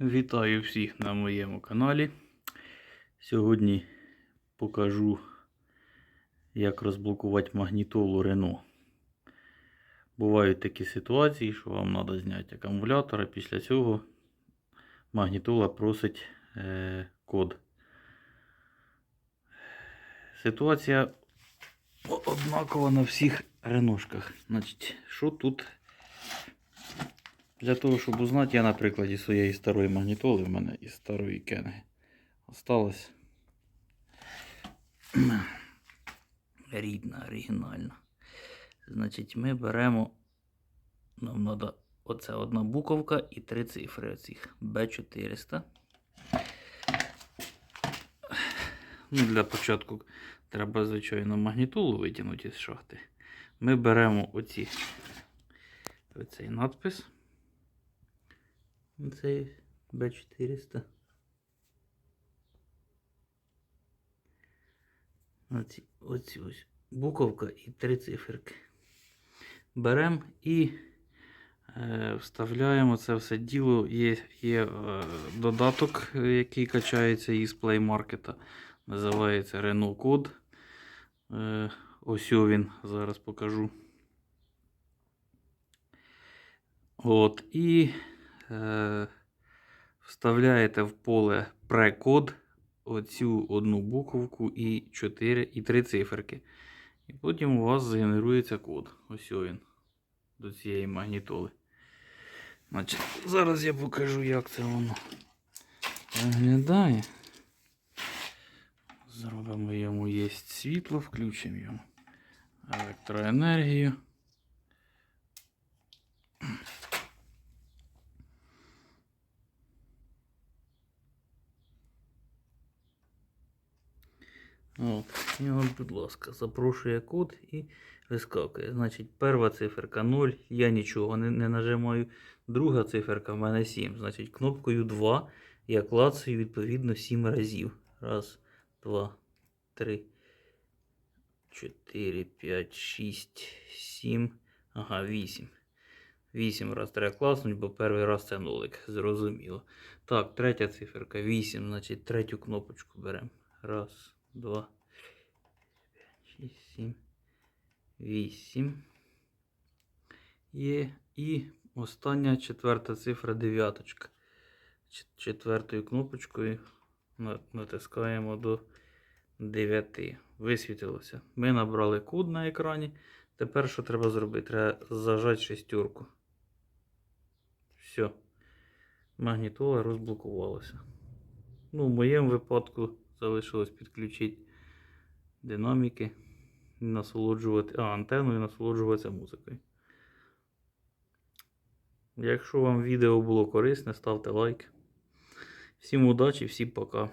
Вітаю всіх на моєму каналі. Сьогодні покажу, як розблокувати магнітолу Renault. Бувають такі ситуації, що вам треба зняти акумулятор, а після цього магнітола просить е, код. Ситуація однакова на всіх реношках. Значить, що тут для того, щоб узнати, я на прикладі своєї старої магнітоли, в мене із старої кенги осталось рідна, оригінальна. Значить, ми беремо, нам треба оце одна буковка і три цифри оцих B400. Ну, для початку треба, звичайно, магнітолу витягнути із шахти. Ми беремо оці, оцей надпис. Цей B400. Оці, оці ось буковка і три циферки. Беремо і е, вставляємо це все діло. Є, є е, додаток, який качається із Play Market. Називається Renault Code. Е, ось він зараз покажу. От, і вставляєте в поле прекод оцю одну буковку і 4 і 3 циферки. І потім у вас згенерується код. Ось він до цієї магнітоли. Значить, зараз я покажу, як це воно виглядає. Зробимо йому є світло, включимо йому електроенергію. От. І от, будь ласка, запрошує код і вискакує. Значить, перша циферка 0, я нічого не, не нажимаю. Друга циферка в мене 7. Значить, кнопкою 2 я клацаю відповідно 7 разів. Раз, два, три, 4, 5, 6, 7. Ага, 8. 8 раз треба класнути, бо перший раз це нолик. Зрозуміло. Так, третя циферка 8. Значить, третю кнопочку беремо. Раз, два, п'ять, шість, сім, вісім. Є. І остання четверта цифра дев'яточка. Четвертою кнопочкою натискаємо до 9. Висвітилося. Ми набрали код на екрані. Тепер що треба зробити? Треба зажати шестерку. Все. Магнітола розблокувалася. Ну, в моєму випадку залишилось підключити динаміки, насолоджувати, а, антенну і насолоджуватися музикою. Якщо вам відео було корисне, ставте лайк. Всім удачі, всім пока.